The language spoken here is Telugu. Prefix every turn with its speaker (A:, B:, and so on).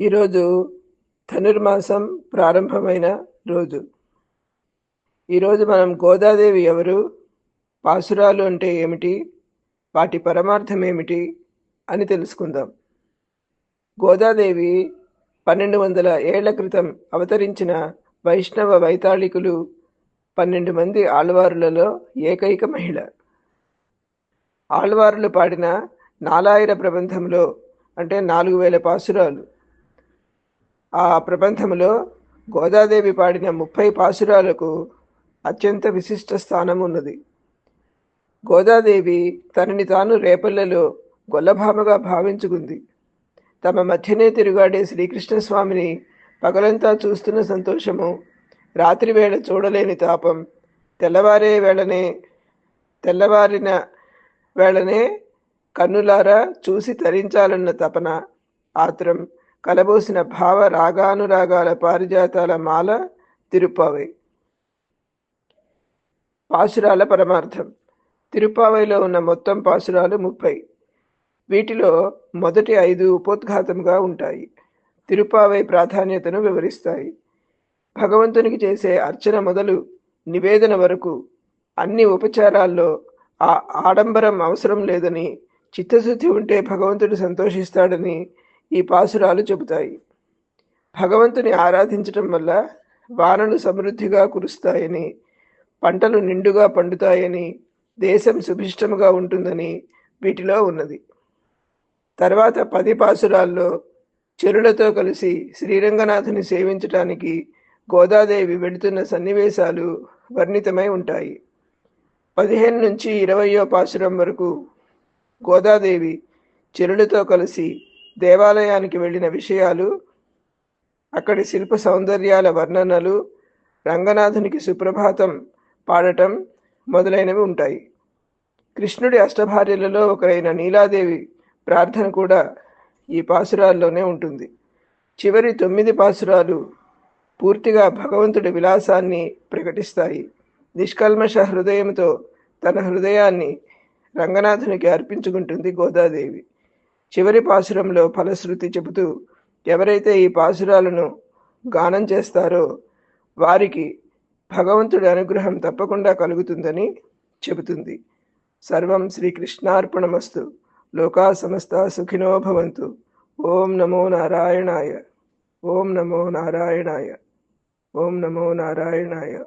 A: ఈరోజు ధనుర్మాసం ప్రారంభమైన రోజు. ఈరోజు మనం గోదాదేవి ఎవరు పాసురాలు అంటే ఏమిటి వాటి పరమార్థం ఏమిటి అని తెలుసుకుందాం. గోదాదేవి పన్నెండు వందల ఏళ్ళ క్రితం అవతరించిన వైష్ణవ వైతాళికులు పన్నెండు మంది ఆళ్వారులలో ఏకైక మహిళ. ఆళ్వారులు పాడిన నాలాయిర ప్రబంధంలో అంటే నాలుగు వేల పాసురాలు. ఆ ప్రబంధములో గోదాదేవి పాడిన ముప్పై పాసురాలకు అత్యంత విశిష్ట స్థానం ఉన్నది గోదాదేవి తనని తాను రేపల్లలో గొల్లభామగా భావించుకుంది. తమ మధ్యనే తిరుగాడే శ్రీకృష్ణస్వామిని పగలంతా చూస్తున్న సంతోషము రాత్రి వేళ చూడలేని తాపం తెల్లవారే వేళనే తెల్లవారిన వేళనే కన్నులారా చూసి తరించాలన్న తపన ఆత్రం కలబోసిన భావ రాగానురాగాల పారిజాతాల మాల తిరుపావై. పాసురాల పరమార్థం. తిరుపావైలో ఉన్న మొత్తం పాసురాలు ముప్పై. వీటిలో మొదటి ఐదు ఉపోద్ఘాతంగా ఉంటాయి. తిరుపావై ప్రాధాన్యతను వివరిస్తాయి. భగవంతునికి చేసే అర్చన మొదలు నివేదన వరకు అన్ని ఉపచారాల్లో ఆ ఆడంబరం అవసరం లేదని చిత్తశుద్ధి ఉంటే భగవంతుడు సంతోషిస్తాడని ఈ పాసురాలు చెబుతాయి. భగవంతుని ఆరాధించటం వల్ల వానలు సమృద్ధిగా కురుస్తాయని పంటలు నిండుగా పండుతాయని దేశం సుభిష్టముగా ఉంటుందని వీటిలో ఉన్నది. తర్వాత పది పాసురాల్లో చెరులతో కలిసి శ్రీరంగనాథుని సేవించటానికి గోదాదేవి వెళుతున్న సన్నివేశాలు వర్ణితమై ఉంటాయి. పదిహేను నుంచి ఇరవయో పాసురం వరకు గోదాదేవి చెరులతో కలిసి దేవాలయానికి వెళ్ళిన విషయాలు అక్కడి శిల్ప సౌందర్యాల వర్ణనలు రంగనాథునికి సుప్రభాతం పాడటం మొదలైనవి ఉంటాయి. కృష్ణుడి అష్టభార్యలలో ఒకరైన నీలాదేవి ప్రార్థన కూడా ఈ పాసురాల్లోనే ఉంటుంది. చివరి తొమ్మిది పాసురాలు పూర్తిగా భగవంతుడి విలాసాన్ని ప్రకటిస్తాయి. నిష్కల్మష హృదయంతో తన హృదయాన్ని రంగనాథునికి అర్పించుకుంటుంది గోదాదేవి. చివరి పాసురంలో ఫలశ్రుతి చెబుతూ ఎవరైతే ఈ పాసురాలను గానం చేస్తారో వారికి భగవంతుడి అనుగ్రహం తప్పకుండా కలుగుతుందని చెబుతుంది. సర్వం శ్రీకృష్ణార్పణమస్తు. లోకా సమస్త సుఖినో భవంతు. ఓం నమో నారాయణాయ. ఓం నమో నారాయణాయ. ఓం నమో నారాయణాయ.